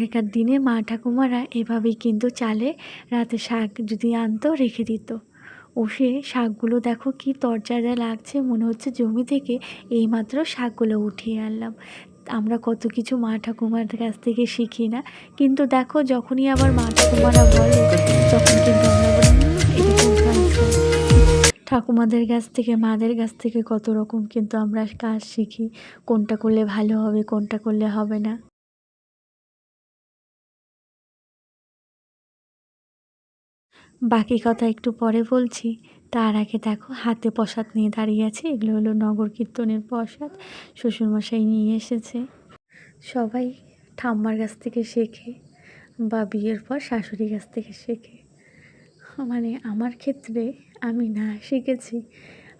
আগেকার দিনে মা ঠাকুমারা এভাবেই কিন্তু চালে রাতে শাক যদি আনতো রেখে দিত। ও সে শাকগুলো দেখো কি তরজাজা লাগছে, মনে হচ্ছে জমি থেকে এইমাত্র শাকগুলো উঠিয়ে আনলাম। আমরা কত কিছু মা ঠাকুমার কাছ থেকে শিখি না। কিন্তু দেখো যখনই আবার মা ঠাকুমারা বলে, তখন কিন্তু আমরা। ঠাকুমাদের কাছ থেকে, মাদের কাছ থেকে কত রকম কিন্তু আমরা কাজ শিখি। কোনটা করলে ভালো হবে, কোনটা করলে হবে না। বাকি কথা একটু পরে বলছি। তার আগে দেখো, হাতে প্রসাদ নিয়ে দাঁড়িয়ে আছে। এগুলো হলো নগর কীর্তনের প্রসাদ। শ্বশুরমশাই নিয়ে এসেছে। সবাই ঠাম্মার কাছ থেকে শেখে বা বিয়ের পর শাশুড়ির কাছ থেকে শেখে। মানে আমার ক্ষেত্রে আমি না শিখেছি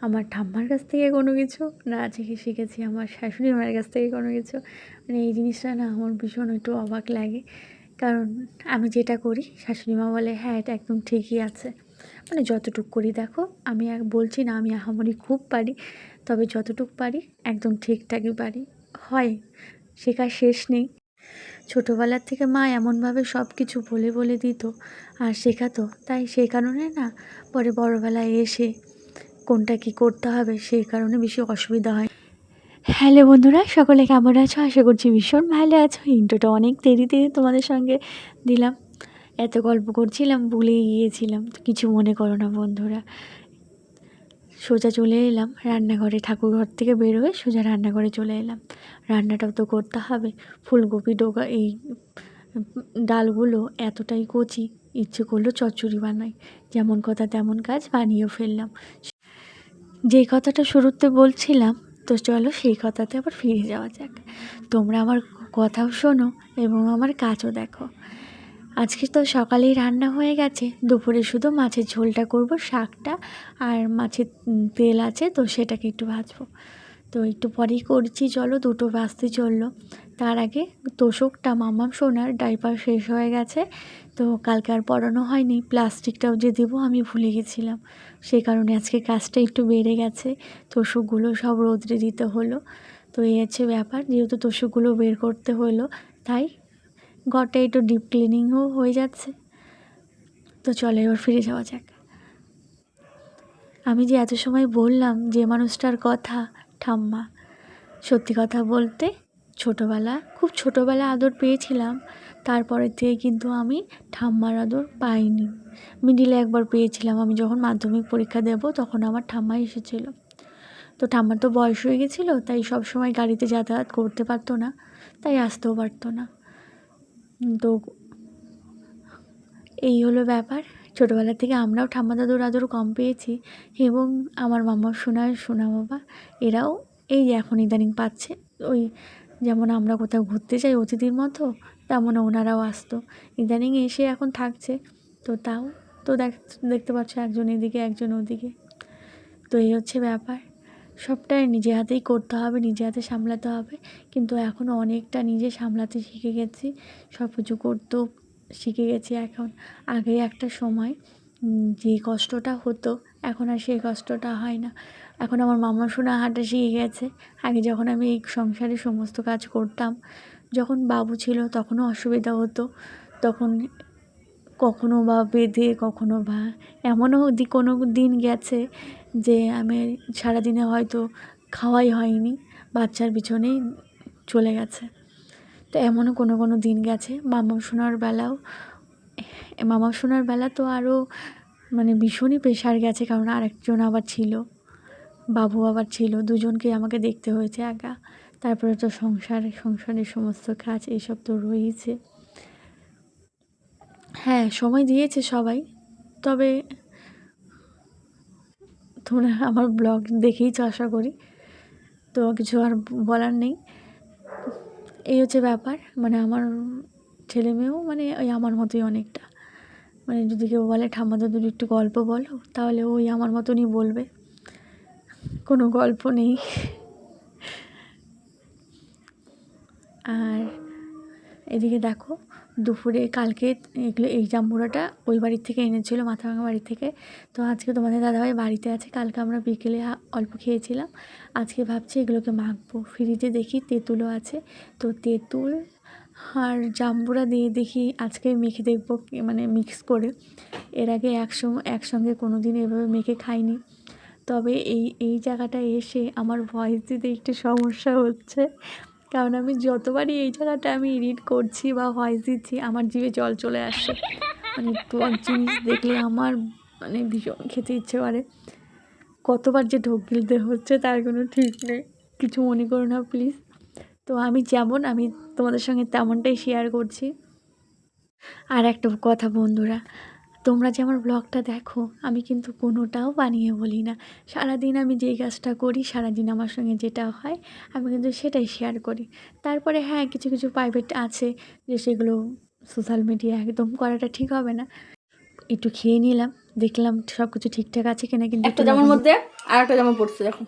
আমার ঠাম্মার কাছ থেকে কোনো কিছু, না থেকে শিখেছি আমার শাশুড়ি মায়ের কাছ থেকে কোনো কিছু। মানে এই জিনিসটা না আমার ভীষণ একটু অবাক লাগে। কারণ আমি যেটা করি, শাশুড়ি মা বলে হ্যাঁ এটা একদম ঠিকই আছে। মানে যতটুক করি, দেখো, আমি এক বলছি না, আমি আহামরি খুব পারি, তবে যতটুক পারি, একদম ঠিকঠাকই পারি। হয়, শেখার শেষ নেই। ছোটোবেলার থেকে মা এমনভাবে সব কিছু বলে বলে দিত, আর শেখাতো। তাই সেই কারণে না, পরে বড়োবেলায় এসে কোনটা কি করতে হবে, সেই কারণে বেশি অসুবিধা হয়। হ্যালো বন্ধুরা, সকলে কেমন আছো? আশা করছি ভীষণ ভালো আছো। ইন্টোটা অনেক দেরিতে তোমাদের সঙ্গে দিলাম। এত গল্প করছিলাম, ভুলেই গিয়েছিলাম। তো কিছু মনে করো না বন্ধুরা। সোজা চলে এলাম রান্নাঘরে ঠাকুর ঘর থেকে বের হয়ে সোজা রান্নাঘরে চলে এলাম। রান্নাটাও তো করতে হবে। ফুলকপি ডোকা এই ডালগুলো এতটাই কচি, ইচ্ছে করল চচ্চড়ি বানাই। যেমন কথা তেমন কাজ বানিয়েও ফেললাম। যেই কথাটা শুরুতে বলছিলাম তো চলো সেই কথাতে আবার ফিরে যাওয়া যাক। তোমরা আমার কথাও শোনো এবং আমার কাজও দেখো। আজকে তো সকালেই রান্না হয়ে গেছে। দুপুরে শুধু মাছের ঝোলটা করব, শাকটা আর মাছের তেল আছে তো সেটাকে একটু ভাজবো। তো একটু পরেই করছি, চলো দুটো বাজতে চলল। তার আগে তোষকটা মামাম সোনার ডাইপার শেষ হয়ে গেছে, তো কালকে আর পড়ানো হয়নি, প্লাস্টিকটাও যে দেবো আমি ভুলে গেছিলাম। সেই কারণে আজকে কাজটা একটু বেড়ে গেছে, তোষকগুলো সব রোদ্রে দিতে হলো। তো এই হচ্ছে ব্যাপার, যেহেতু তোষকগুলো বের করতে হলো, তাই ঘরটা একটু ডিপ ক্লিনিংও হয়ে যাচ্ছে। তো চলো এবার ফিরে যাওয়া যাক। আমি যে এত সময় বললাম যে মানুষটার কথা ঠাম্মা। সত্যি কথা বলতে ছোটোবেলা, খুব ছোটোবেলা আদর পেয়েছিলাম। তারপরের থেকে কিন্তু আমি ঠাম্মার আদর পাইনি। মিডিলে একবার পেয়েছিলাম। আমি যখন মাধ্যমিক পরীক্ষা দেব তখন আমার ঠাম্মা এসেছিল। তো ঠাম্মার তো বয়স হয়ে গেছিল, তাই সব সময় গাড়িতে যাতায়াত করতে পারতো না, তাই আসতেও পারতো না। তো এই হলো ব্যাপার। ছোটোবেলা থেকে আমরাও ঠাম্মা দাদুর আদর কম পেয়েছি এবং আমার মামা সোনা সোনা বাবা, এরাও এই যে এখন ইদানিং পাচ্ছে। ওই যেমন আমরা কোথাও ঘুরতে যাই অতিথির মতো, তেমন ওনারাও আসতো। ইদানিং এসে এখন থাকছে। তো তাও, তো দেখ, দেখতে পাচ্ছ একজন এদিকে, একজন ওদিকে। তো এই হচ্ছে ব্যাপার। সবটাই নিজে হাতেই করতে হবে, নিজে হাতে সামলাতে হবে। কিন্তু এখনও অনেকটা নিজে সামলাতে শিখে গেছি। সব কিছু করতেও শিখে গেছি এখন। আগে একটা সময় যে কষ্টটা হতো, এখন আর সেই কষ্টটা হয় না। এখন আমার মামা শোনা হাঁটা শিখে গেছে। আগে যখন আমি এই সংসারে সমস্ত কাজ করতাম, যখন বাবু ছিল তখনও অসুবিধা হতো। তখন কখনো বা বেঁধে, কখনো বা এমনও কোনো দিন গেছে যে আমি সারাদিনে হয়তো খাওয়াই হয়নি, বাচ্চার পিছনেই চলে গেছে। তো এমনও কোনো কোনো দিন গেছে। মামা সোনার বেলাও মামা সোনার বেলা তো আরও মানে ভীষণই প্রেশার গেছে, কারণ আরেকজন আবার ছিল, বাবু আবার ছিল, দুজনকে আমাকে দেখতে হয়েছে একা। তারপরে তো সংসার, সংসারের সমস্ত কাজ এইসব তো রয়েছে হ্যাঁ সময় দিয়েছে সবাই, তবে তোমরা আমার ব্লগ দেখেইছো আশা করি। তো কিছু আর বলার নেই। এই হচ্ছে ব্যাপার। মানে আমার ছেলে মেয়েও মানে ওই আমার মতোই অনেকটা। মানে যদি কেউ বলে, ঠাম্মা দাদুর একটু গল্প বলো, তাহলে ওই আমার মতনই বলবে। কোনো গল্প নেই। আর এদিকে দেখো দুপুরে কালকে এগুলো এই জাম্বুরাটা ওই বাড়ির থেকে এনেছিল, মাথাভাঙা বাড়ি থেকে। তো আজকে তোমাদের দাদাভাই বাড়িতে আছে, কালকে আমরা বিকেলে অল্প খেয়েছিলাম। আজকে ভাবছি এগুলোকে মাখবো। ফ্রিজে দেখি তেঁতুলও আছে। তো তেঁতুল আর জাম্বুরা দিয়ে দেখি আজকে মেখে দেখব মানে মিক্স করে। এর আগে একসঙ্গে একসঙ্গে কোনো দিন এভাবে মেখে খাইনি। তবে এই এই জায়গাটায় এসে আমার ভয়েস দিতে একটু সমস্যা হচ্ছে। কারণ আমি যতবারই এই জায়গাটা আমি এডিট করছি বা ভয়েস দিচ্ছি, আমার জিভে জল চলে আসছে মানে টক জিনিস দেখলে আমার মানে ভীষণ খেতে ইচ্ছে করে। কতবার যে ঢোক গিলতে হচ্ছে তার কোনো ঠিক নেই। কিছু মনে করো না প্লিজ তো আমি যেমন, আমি তোমাদের সঙ্গে তেমনটাই শেয়ার করছি। আর একটা কথা বন্ধুরা তোমরা যে আমার ব্লগটা দেখো আমি কিন্তু কোনোটাও বানিয়ে বলি না। সারাদিন আমি যেই কাজটা করি সারাদিন আমার সঙ্গে যেটা হয় আমি কিন্তু সেটাই শেয়ার করি। তারপরে হ্যাঁ কিছু কিছু প্রাইভেট আছে যে সেগুলো সোশ্যাল মিডিয়া একদম করাটা ঠিক হবে না। একটু খেয়ে নিলাম দেখলাম সব কিছু ঠিকঠাক আছে কিনা কিন্তু একটা জামার মধ্যে আর একটা জামা পড়ছে দেখো।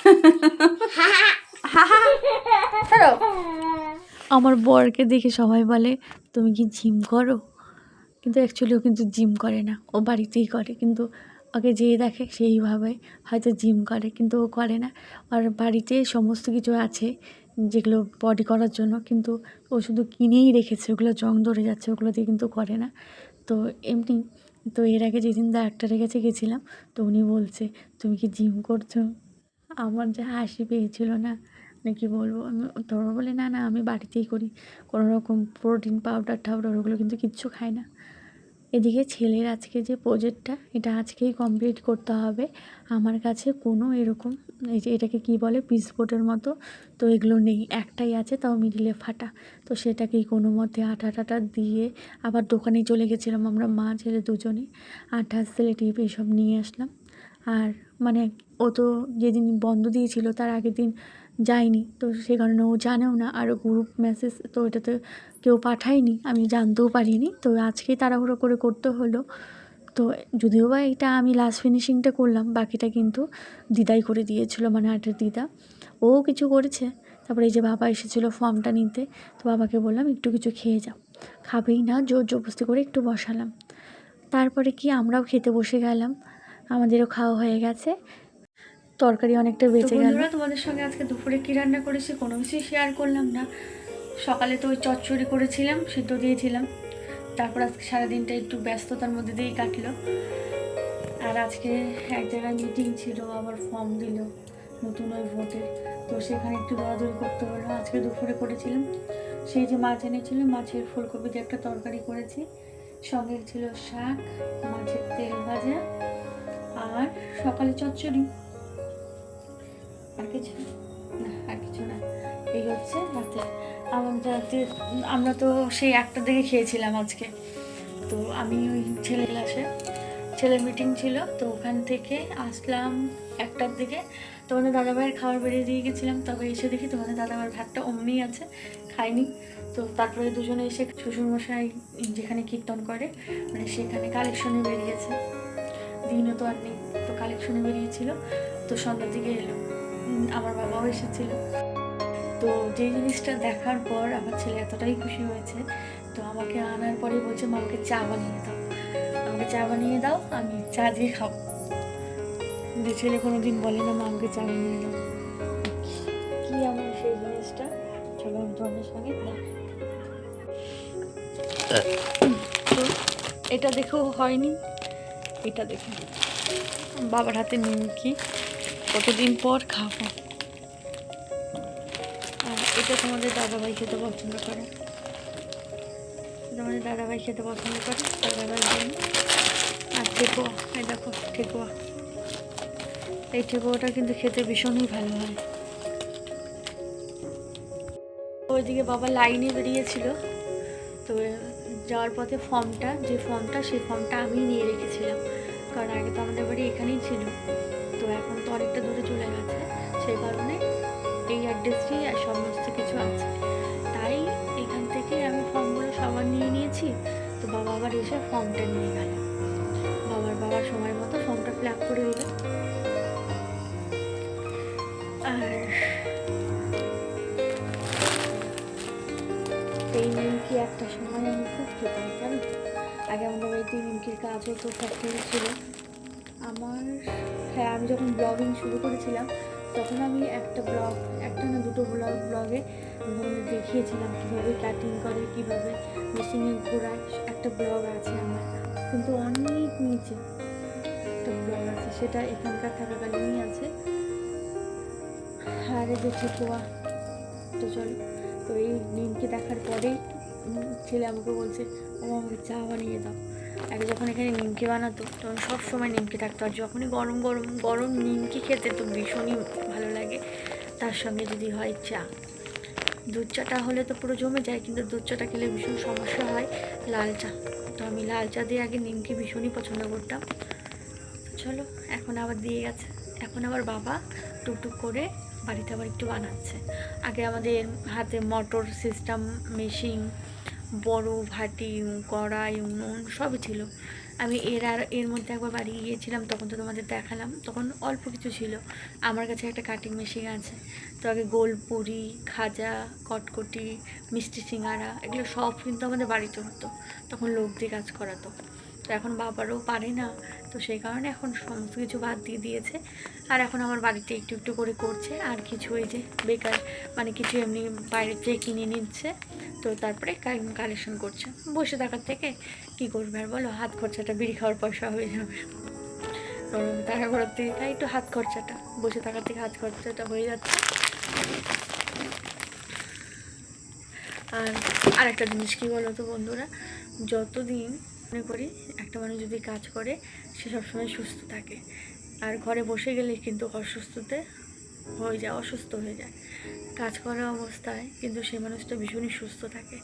আমার বরকে দেখে সবাই বলে তুমি কি জিম করো? কিন্তু অ্যাকচুয়ালি ও কিন্তু জিম করে না। ও বাড়িতেই করে, কিন্তু ওকে যেই দেখে সেইভাবে হয়তো জিম করে, কিন্তু ও করে না। আর বাড়িতে সমস্ত কিছু আছে যেগুলো বডি করার জন্য, কিন্তু ও শুধু কিনেই রেখেছে। ওগুলো জং ধরে যাচ্ছে, ওগুলো দিয়ে কিন্তু করে না। তো এমনি, তো এর আগে যেদিন ডাক্তারের কাছে গেছিলাম, তো উনি বলছে, তুমি কি জিম করছ? আমার যা হাসি পেয়েছিল না। মানে কী বলব? আমি তোরা বলে, না না, আমি বাড়িতেই করি। কোনো রকম প্রোটিন পাউডার টাউডার ওগুলো কিন্তু কিচ্ছু খাই না। এদিকে ছেলের আজকে যে প্রজেক্টটা এটা আজকেই কমপ্লিট করতে হবে। আমার কাছে কোনো এরকম, এই যে এটাকে কি বলে পিসবোর্ডের মতো, তো এগুলো নেই। একটাই আছে, তাও মিডিলে ফাটা। তো সেটাকেই কোনো মতে আঠা টাটা দিয়ে আবার দোকানে চলে গেছিলাম আমরা, মা, ছেলে দুজনে। আঠা সেলেটিভ এইসব নিয়ে আসলাম। আর মানে ও তো যেদিন বন্ধ দিয়েছিল তার আগের দিন যায়নি, তো সে কারণে ও জানেও না। আর গ্রুপ মেসেজ তো এটাতে কেউ পাঠায়নি, আমি জানতেও পারিনি। তো আজকেই তাড়াহুড়ো করে করতে হলো। তো যদিও বা এটা আমি লাস্ট ফিনিশিংটা করলাম, বাকিটা কিন্তু দিদাই করে দিয়েছিল মানে আর্টের দিদা। ও কিছু করেছে, তারপরে এই যে বাবা এসেছিল ফর্মটা নিতে, তো বাবাকে বললাম, একটু কিছু খেয়ে যাও। খাবেই না, জোর জবরদস্তি করে একটু বসালাম। তারপরে কি আমরাও খেতে বসে গেলাম। আমাদেরও খাওয়া হয়ে গেছে। তরকারি অনেকটা বেঁচে গেল। তোমাদের সঙ্গে আজকে দুপুরে কী রান্না করেছি কোনো কিছুই শেয়ার করলাম না। সকালে তো ওই চচ্চড়ি করেছিলাম সিদ্ধ দিয়েছিলাম। তারপর আজকে সারাদিনটা একটু ব্যস্ততার মধ্যে দিয়েই কাটলো। আর আজকে এক জায়গায় মিটিং ছিল আবার ফর্ম দিল নতুন ওই ভোটের তো সেখানে একটু দৌড়াদৌড়ি করতে হলো। আজকে দুপুরে করেছিলাম। সেই যে মাছ এনেছিল মাছের ফুলকপি দিয়ে একটা তরকারি করেছি। সঙ্গে ছিল শাক মাছের তেল ভাজা আর সকালে চচ্চড়ি। আর কিছু না আর কিছু না। এই হচ্ছে রাতে। আমাদের রাতে আমরা তো সেই একটার দিকে খেয়েছিলাম আজকে। তো আমি ওই ছেলে ক্লাসে ছেলের মিটিং ছিল, তো ওখান থেকে আসলাম একটার দিকে। তোমাদের দাদাভাইয়ের খাবার বেরিয়ে দিয়ে গেছিলাম, তবে এসে দেখি তোমাদের দাদাভাইয়ের ভাতটা অমনি আছে, খাইনি। তো তারপরে দুজনে এসে শ্বশুরমশাই যেখানে কীর্তন করে মানে সেখানে কালেকশনে বেরিয়েছে। দিনও তো আর নেই তো কালেকশনে বেরিয়েছিল তো সন্ধ্যার দিকে এলো। আমার বাবাও এসেছিল। তো যে জিনিসটা দেখার পর আমার ছেলে এতটাই খুশি হয়েছে তো আমাকে আনার পরে বলছে মা আমাকে চা বানিয়ে দাও। আমাকে চা বানিয়ে দাও আমি চা দিয়ে খাব। যে ছেলে কোনো দিন বলে না মা আমাকে চা বানিয়ে দাও। কি এমন সেই জিনিসটা? চলো আমি তোমাদের সঙ্গে তো এটা দেখেও হয়নি। এটা দেখে বাবার হাতে নিমকি। কতদিন পর খাব। আর এটা তোমাদের দাদাভাই খেতে পছন্দ করে। তোমাদের দাদাভাই খেতে পছন্দ করে দাদাভাই আর ঠেকুয়া এই দেখো ঠেকুয়া এই ঠেকুয়াটা কিন্তু খেতে ভীষণই ভালো হয়। ওইদিকে বাবা লাইনে বেরিয়েছিল। যাওয়ার পথে ফর্মটা যে ফর্মটা সেই ফর্মটা আমি নিয়ে রেখেছিলাম। কারণ আগে তো আমাদের বাড়ি আগে আমাদের বাড়িতে নিমকির কাজ হতো ফ্যাক্টরি ছিল। আমার হ্যাঁ আমি যখন ব্লগিং শুরু করেছিলাম, তখন আমি একটা ব্লগ একটা না দুটো ব্লগ ব্লগে দেখিয়েছিলাম কীভাবে কাটিং করে, কীভাবে মেশিনে ঘোরায়। একটা ব্লগ আছে আমার, কিন্তু অনেক নিচে একটা ব্লগ আছে, সেটা এখানকার থাকাকালীনই আছে। আর এই যে ঠেকুয়া তো চলো, তো এই নিমকে দেখার পরেই ছেলে আমাকে বলছে, ও আমাকে চা বানিয়ে দাও। আগে যখন এখানে নিমকি বানাতো, তখন সব সময় নিমকি থাকতো। আর যখনই গরম গরম গরম নিমকি খেতে তো ভীষণই ভালো লাগে। তার সঙ্গে যদি হয় চা। দুধ চাটা হলে তো পুরো জমে যায়, কিন্তু দুধ চাটা খেলে ভীষণ সমস্যা হয় লাল চা। তো আমি লাল চা দিয়ে আগে নিমকি ভীষণই পছন্দ করতাম। চলো, এখন আবার দিয়ে গেছে। এখন আবার বাবা টুকটুক করে বাড়িতে আবার একটু বানাচ্ছে। আগে আমাদের হাতে মোটর সিস্টেম মেশিন বড় ভাটি, কড়াই, উনুন সবই ছিল। আমি এর আর এর মধ্যে একবার বাড়ি গিয়েছিলাম, তখন তো তোমাদের দেখালাম, তখন অল্প কিছু ছিল। আমার কাছে একটা কাটিং মেশিন আছে। তো আগে গোলপুরি খাজা, কটকটি, মিষ্টি সিঙ্গারা, এগুলো সব কিন্তু আমাদের বাড়িতে হতো। তখন লোক দিয়ে কাজ করাতো। তো এখন বাবারও পারে না। তো সেই কারণে এখন সমস্ত কিছু বাদ দিয়ে দিয়েছে। আর এখন আমার বাড়িতে একটু একটু করে করছে। আর কিছু এই যে বেকার মানে কিছু এমনি বাইরে থেকে কিনে নিচ্ছে। তো তারপরে কালেকশন করছে। বসে থাকার থেকে কি করবে আর বলো? হাত খরচাটা বিড়ি খাওয়ার পয়সা হয়ে যাবে। তো টাকা ঘরের থেকে একটু হাত খরচাটা। বসে থাকার থেকে হাত খরচাটা হয়ে যাচ্ছে। আর আরেকটা জিনিস কী বলো তো বন্ধুরা? যতদিন মনে করি, একটা মানুষ যদি কাজ করে, সে সবসময় সুস্থ থাকে। আর ঘরে বসে গেলে কিন্তু অসুস্থতে হয়ে যায়, অসুস্থ হয়ে যায়। কাজ করা অবস্থায় কিন্তু সেই মানুষটা ভীষণই সুস্থ থাকে।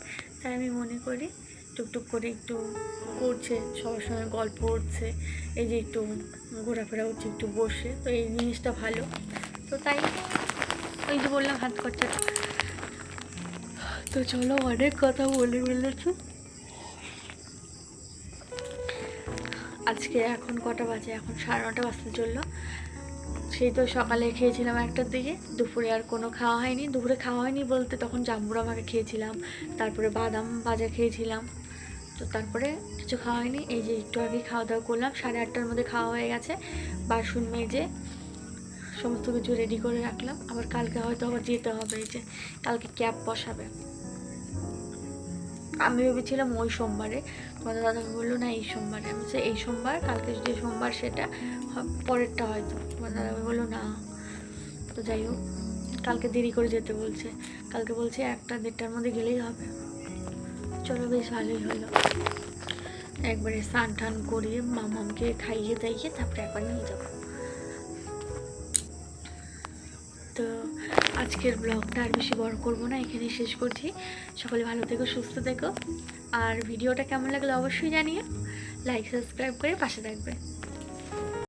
তাই আমি মনে করি, টুকটুক করে একটু করছে, সবার সঙ্গে গল্প হচ্ছে এই যে একটু ঘোরাফেরা হচ্ছে একটু বসে, তো এই জিনিসটা ভালো। তো তাই, ওই যে বললাম, হাত খরচাটা। তো চলো, অনেক কথা বলে ফেলেছি। আজকে এখন কটা বাজে? এখন সাড়ে নটা বাজতে চলল। সেই তো সকালে খেয়েছিলাম একটার দিকে। দুপুরে আর কোনো খাওয়া হয়নি। দুপুরে খাওয়া হয়নি বলতে তখন জাম্বুরা মাকে খেয়েছিলাম। তারপরে বাদাম ভাজা খেয়েছিলাম। তো তারপরে কিছু খাওয়া হয়নি। এই যে একটু আগে খাওয়া দাওয়া করলাম। সাড়ে আটটার মধ্যে খাওয়া হয়ে গেছে। বাসন মেজে সমস্ত কিছু রেডি করে রাখলাম। আবার কালকে হয়তো আবার যেতে হবে। এই যে কালকে ক্যাব বসাবে। আমি ভেবেছিলাম ওই সোমবারে। তোমাদের দাদা বলল না এই সোমবারে। আমি বলছি, এই সোমবার? কালকে যে সোমবার সেটা পরেরটা হয়তো। তোমার দাদা বলল না। তো যাই হোক, কালকে দেরি করে যেতে বলছে। কালকে বলছে একটা দেড়টার মধ্যে গেলেই হবে। চলো, বেশ ভালোই হলো। একবারে স্নান টান করিয়ে মামামকে খাইয়ে দাইয়ে তারপরে একবার নিয়ে যাব। আজকের ব্লগটা আর বেশি বড় করব না, এখানেই শেষ করছি। সকলে ভালো থেকো, সুস্থ থেকো। আর ভিডিওটা কেমন লাগল অবশ্যই জানিও। লাইক সাবস্ক্রাইব করে পাশে থাকবে।